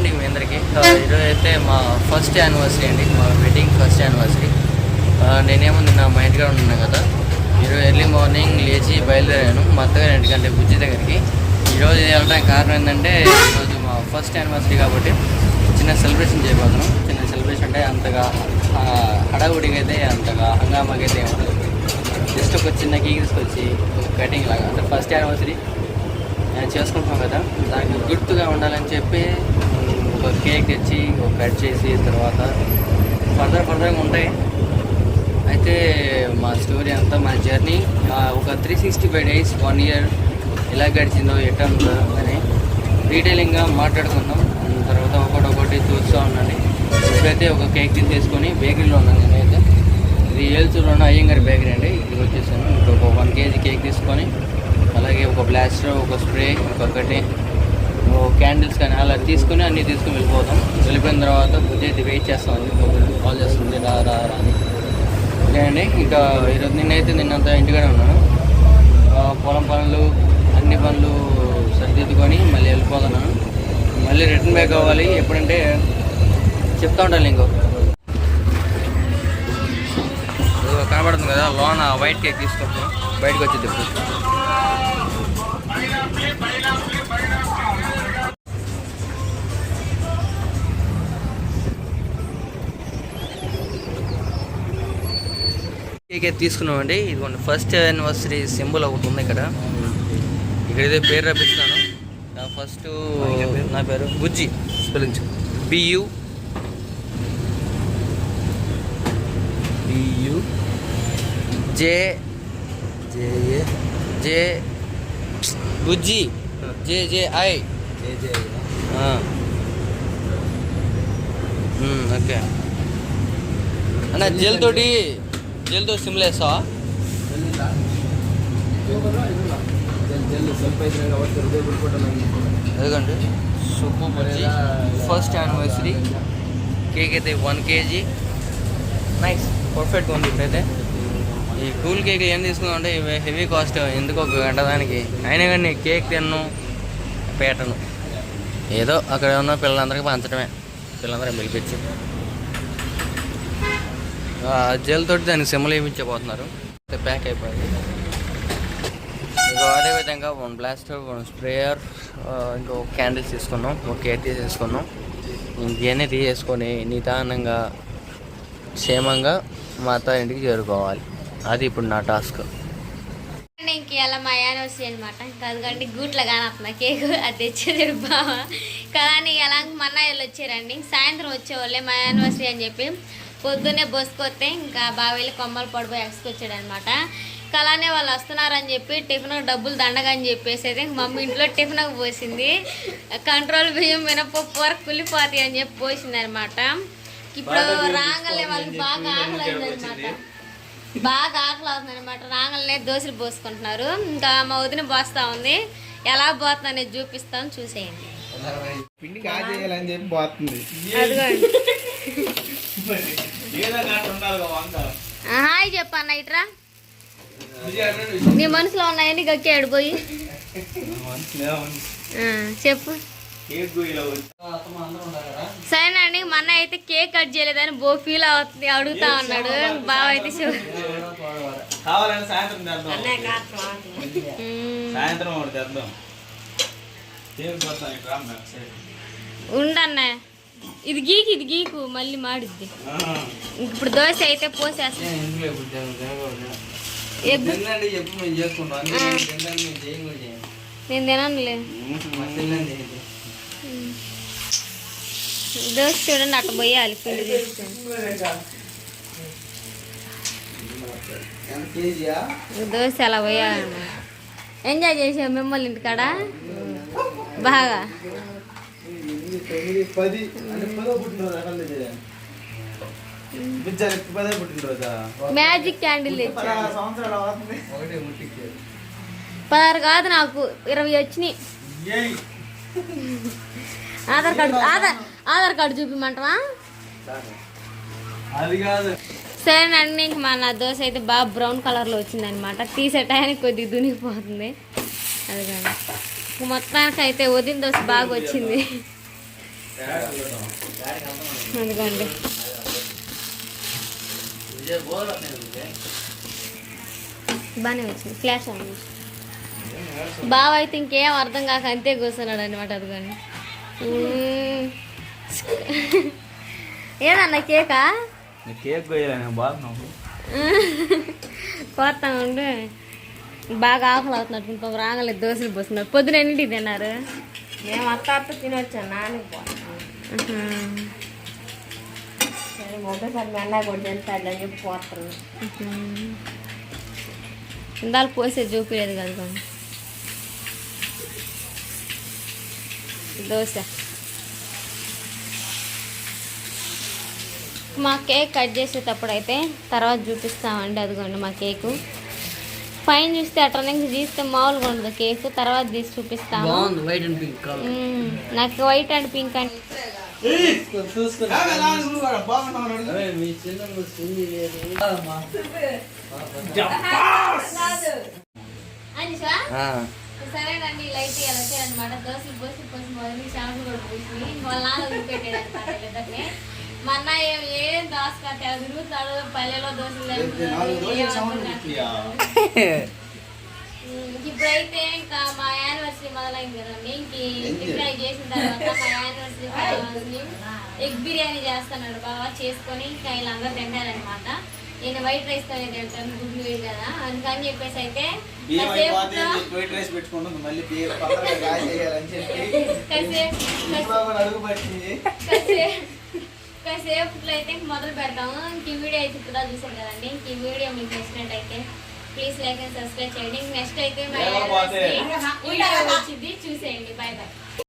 అండి మీ అందరికీ. ఈరోజు అయితే మా ఫస్ట్ యానివర్సరీ అండి మా వెడ్డింగ్ ఫస్ట్ యానివర్సరీ నేనేముంది నేనేమో నిన్న మా ఇంటికాడ ఉన్నాను కదా. ఈరోజు ఎర్లీ మార్నింగ్ లేచి బయలుదేరాను మా అత్తగారి ఇంటికంటే బుజ్జి దగ్గరికి. ఈరోజు వెళ్ళడానికి కారణం ఏంటంటే ఈరోజు మా ఫస్ట్ యానివర్సరీ కాబట్టి చిన్న సెలబ్రేషన్ చేయబోతున్నాం. చిన్న సెలబ్రేషన్ అంటే అంతగా ఆ, హడావుడిగా అయితే అంతగా హంగామాకి అయితే ఉండదు. జస్ట్ ఒక చిన్న కేక్ తీసుకొచ్చి ఒక కటింగ్ లాగా అంటే ఫస్ట్ యానివర్సరీ నేను చేసుకుంటున్నాం కదా. దానికి గుర్తుగా ఉండాలని చెప్పి ఒక కేక్ తెచ్చి ఒక కట్ చేసి తర్వాత ఫర్దర్ ఫర్దర్గా ఉంటాయి. అయితే మా స్టోరీ అంతా మా జర్నీ ఒక three sixty five days one year ఎలా గడిచిందో ఎట్లా ఉందో అని డీటెయిలింగ్గా మాట్లాడుకుందాం. తర్వాత ఒకటి ఒకటి చూస్తూ ఉండండి. ఇప్పుడైతే ఒక కేక్ తీసుకొని బేకరీలో ఉన్నాను నేనైతే. ఇది ఏల్చూరులో అయ్యంగారి బేకరీ అండి. ఇక్కడికి వచ్చేసాను. ఒక వన్ కేజీ కేక్ తీసుకొని అలాగే ఒక బ్లాస్టర్ ఒక స్ప్రే ఇంకొకటి క్యాండిల్స్ కానీ అలా తీసుకుని అన్నీ తీసుకుని వెళ్ళిపోతాం. వెళ్ళిపోయిన తర్వాత బుద్ధి అయితే వెయిట్ చేస్తామండి. కాల్ చేస్తుంది రా రా రా అని. ఓకే అండి ఇంకా ఈరోజు నిన్నైతే నిన్నంతా ఇంటికాడే ఉన్నాను. పొలం పనులు అన్ని పనులు సరిదిద్దుకొని మళ్ళీ వెళ్ళిపోతున్నాను మళ్ళీ రిటర్న్ బ్యాక్ అవ్వాలి. ఎప్పుడంటే చెప్తా ఉండాలి ఇంకో. కనబడుతుంది కదా లోన వైట్ కేక్ తీసుకొచ్చి. బయటకు వచ్చింది ఇప్పుడు. కేక్ అయితే తీసుకున్నామండి. ఇదిగోండి ఫస్ట్ యానివర్సరీ సింబల్ ఒకటి ఉంది ఇక్కడ. ఇక్కడ ఏదో పేరు రప్పిస్తాను ఫస్ట్ నా పేరు Bujji spelling B U B U J J A J Bujji J J I J J okay అన్న జెల్ తోటి జల్దు సిమ్లు వేస్తావా? ఎందుకండి సుబ్బు బజ్జీ ఫస్ట్ యానివర్సరీ కేక్ అయితే వన్ కేజీ నైస్ పర్ఫెక్ట్ ఉంది ఇప్పుడైతే. ఈ కూల్ కేక్ ఏం తీసుకుందాం అంటే హెవీ కాస్ట్ ఎందుకో గంట దానికి. అయినా కానీ కేక్ తిన్ను పేటను. ఏదో అక్కడ ఉన్న పిల్లలందరికీ పంచడమే పిల్లలందరికీ పిలిపించి జెల్ తోటి దాన్ని సిమ్లు వేయించబోతున్నారు. ప్యాక్ అయిపోయింది. ఇంకో అదేవిధంగా వన్ బ్లాస్టర్ వన్ స్ప్రేయర్ ఇంకో క్యాండిల్స్ తీసుకున్నాం ఒక కేర్ తీసేసుకున్నాం ఇంకేనే తీసేసుకొని నిదానంగా క్షేమంగా మా అత్త ఇంటికి చేరుకోవాలి. అది ఇప్పుడు నా టాస్క్. ఇంక ఇలా మా యానివర్సరీ అనమాట అందుకంటే గూట్లో కానప్పుడు కేక్ అది తెచ్చేది బావ. కదా నీకు ఎలా మొన్న వాళ్ళు వచ్చారండి. సాయంత్రం వచ్చేవాళ్ళే మా యానివర్సరీ అని చెప్పి పొద్దున్నే బస్కొస్తే ఇంకా బావ వెళ్ళి కొమ్మలు పడిపోయి ఎక్స్కొచ్చాడు అనమాట అలానే వాళ్ళు వస్తున్నారని చెప్పి టిఫిన్ డబ్బులు దండగా అని చెప్పేసి అయితే ఇంక మమ్మీ ఇంట్లో టిఫిన్కి పోసింది. కంట్రోల్ బియ్యం మినపప్పు వరకు కుళ్ళిపోతాయి అని చెప్పి పోసింది అనమాట ఇప్పుడు రాగలే వాళ్ళకి బాగా ఆకలి అనమాట బాగా ఆకలి అవుతుంది అనమాట రాగలనే దోశలు పోసుకుంటున్నారు. ఇంకా మా వదిన పోస్తా ఉంది. ఎలా పోతుంది అనేది చూపిస్తాం చూసేయండి. పిండి కా చేయాలని చెప్పి పోతుంది. అదిగోండి. ఆ, హాయ్ చెప్పు అన్న ఇట్రా నీ మనసులో ఉన్నాయని గక్కాడు పోయి. ఆ, చెప్పు. సరేనండి మన అయితే కేక్ కట్ చేయలేదని బో ఫీల్ అవుతుంది అడుగుతా ఉన్నాడు. బావ అయితే సాయంత్రం. ఉండన్న ఇది గీకు ఇది గీకు మళ్ళీ మాడిద్ది. ఆ, ఇప్పుడు దోశ అయితే పోసేస్తాం. నేను తిననులే. దోశ చూడండి అట్ట పోయాలి పిండి తీసుకొని దోశ అలా పోయాలన్నమాట ఎంజాయ్ చేసావు మిమ్మల్ని ఇంటికాడ? బాగా. తొమ్మిది పది అంటే పదో పుట్టినరోజు బిజ్జానికి పదే పుట్టినరోజా? మ్యాజిక్ క్యాండిల్ పదహారు సంవత్సరాలు అవుతుంది. ఒకటే ముట్టికి పదహారు కాదు నాకు ఇరవై వచ్చినాయి. ఏయ్, ఆధార్ కార్డు ఆధార్ ఆధార్ కార్డు చూపిమంటావా? అది కాదు. సరేనండి ఇంక మా నా దోశ అయితే బాగా బ్రౌన్ కలర్లో వచ్చిందనమాట. తీసే టైంకి కొద్దిగా దునిగిపోతుంది. అది కానీ మొత్తానికి అయితే వదిన దోశ బాగా వచ్చింది. విజయ్ బాగానే వచ్చింది. ఫ్లాష్ అవ్వండి బావ అయితే ఇంకేం అర్థం కాక అంతే కూర్చున్నాడు అనమాట అదిగోండి. ఏదన్నా కేకా? కేక్ కోస్తా ఉండు. బాగా ఆకలి అవుతున్నట్టు పాపం రాగలేదు దోశలు పోస్తున్నారు. పొద్దున ఎన్నింటికి తిన్నారు? మేము అత్త అత్త తినొచ్చాను నాన్నకి సరే ఒకసారి మీ అన్న కూడా తింటాడు అని చెప్పి పోతాను ఇందాలు పోసే చూపించలేదు కదా దోశ. మా కేక్ కట్ చేసేటప్పుడు అయితే తర్వాత చూపిస్తామండి అదిగోండి మా కేకు. పైన చూస్తే అట్లా నుంచి తీస్తే మామూలుగా ఉండదు. కేక్ తర్వాత తీసి చూపిస్తాము బాగుంది వైట్ అండ్ పింక్. నాకు వైట్ అండ్ పింక్ ఆ, సరేనండి లైట్ ఇలా వచ్చారనమాట దోశలు పోసి పోసి మొదలు షాంపూ కూడా పూసి వాళ్ళ నాన్న చూపెట్టాడు అనమాట వీళ్ళిద్దరిని మా అన్న ఏం ఏం దోసకా తెగ తిరుగుతాడు పల్లెలో దోశలు ఇప్పుడైతే ఇంకా మా యానివర్సరీ మొదలైంది కదండి ఇంక ఇంటికి చేసిన తర్వాత మా యానివర్సరీ ఎగ్ బిర్యానీ చేస్తున్నాడు బాగా చేసుకొని ఇంకా వీళ్ళందరూ తింటారనమాట నేను వైట్ రైస్తో తింటాను గుడ్లు వేడి కదా అందుకని చెప్పేసి అయితే వైట్ రైస్ పెట్టుకుంటుంది మళ్ళీ కాసేపు ఇంట్లో కూడా అడుగు పట్టింది కాసేపు కాసేపులో అయితే మొదలు పెడతాము. ఇంక ఈ వీడియో అయితే ఇప్పుడు చూసాం కదండి. ఇంక ఈ వీడియో మీకు నచ్చినట్టయితే ప్లీజ్ లైక్ అండ్ సబ్స్క్రైబ్ చేయండి. నెక్స్ట్ అయితే వచ్చింది. చూసేయండి. Bye bye